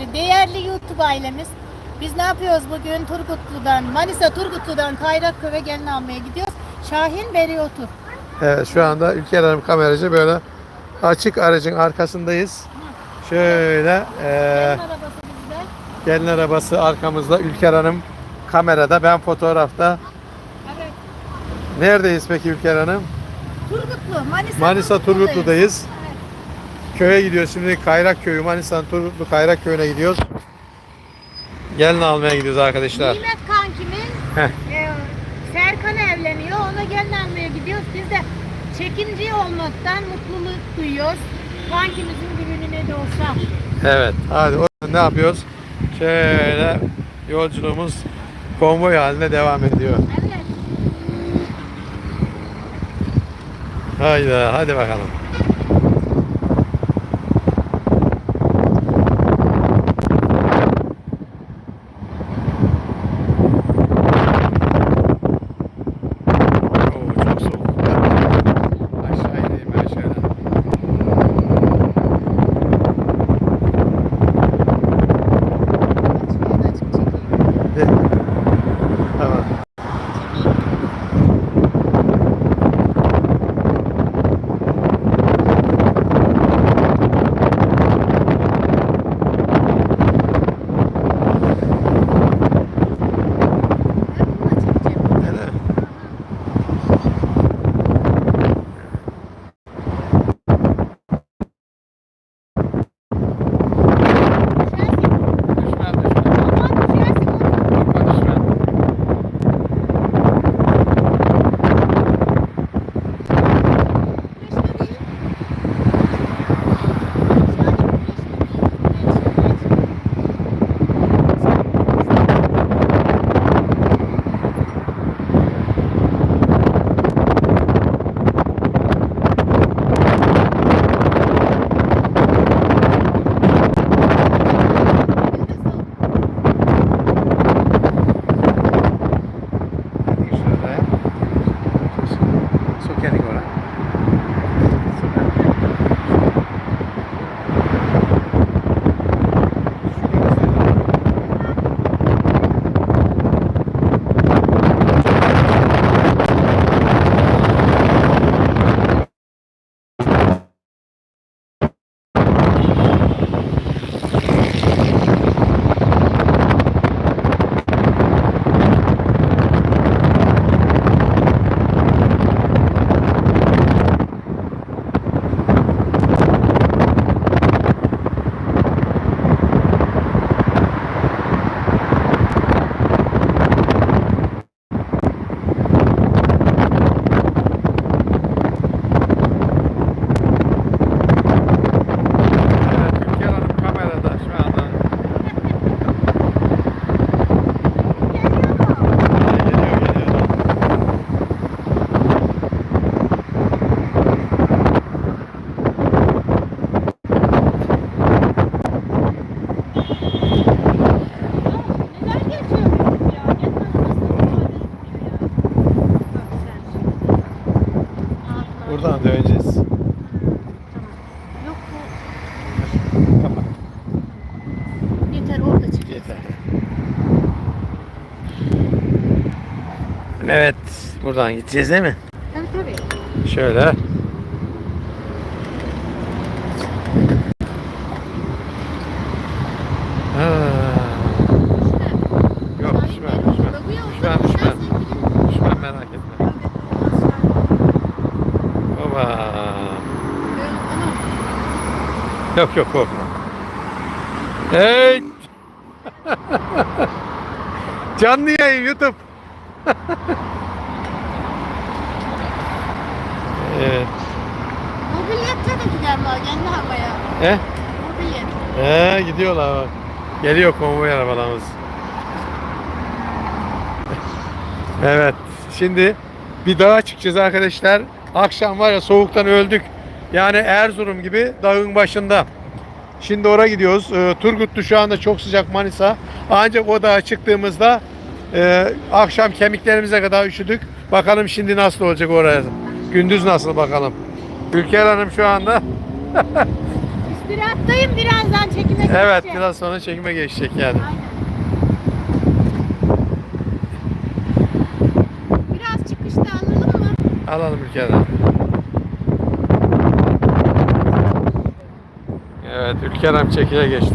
Değerli YouTube ailemiz, biz ne yapıyoruz bugün? Turgutlu'dan, Manisa Turgutlu'dan Kayrakköy'e gelin almaya gidiyoruz. Şahin beri otur. Evet şu anda Ülker Hanım kameracı böyle açık aracın arkasındayız. Şöyle e, Gelin arabası bizde. gelin arabası arkamızda Ülker Hanım kamerada ben fotoğrafta. Evet. Neredeyiz peki Ülker Hanım? Turgutlu, Manisa, Manisa Turgutlu'dayız. Köye gidiyoruz şimdi Kayrak Köyü Manisa'nın Turgutlu Kayrak Köyü'ne gidiyoruz. Gelin almaya gidiyoruz arkadaşlar. Nimet kankimin Heh. e, Serkan evleniyor. Ona gelin almaya gidiyoruz. Biz de çekinci olmaktan mutluluk duyuyoruz. Kankimizin düğünü ne de olsa. Evet hadi o ne yapıyoruz? Şöyle yolculuğumuz konvoy halinde devam ediyor. Evet. Haydi hadi bakalım. Yeter. Evet, buradan gideceğiz değil mi? Tabii tabii. Şöyle. Yok yok korkma. Hey! Canlı yayın YouTube. evet. Mobilyette de giderler kendi havaya. He? Mobilyet. He gidiyorlar bak. Geliyor konvoy arabalarımız. Evet. Şimdi bir dağa çıkacağız arkadaşlar. Akşam var ya soğuktan öldük. Yani Erzurum gibi dağın başında. Şimdi oraya gidiyoruz. Ee, Turgutlu şu anda çok sıcak Manisa. Ancak o dağa çıktığımızda e, akşam kemiklerimize kadar üşüdük. Bakalım şimdi nasıl olacak oraya. Gündüz nasıl bakalım. Ülker Hanım şu anda İstirahattayım birazdan çekime Evet geçeceğim. biraz sonra çekime geçecek yani. Aynen. Biraz çıkışta alalım mı? Alalım Ülker Hanım. Evet Ülker Hanım çekile geçti.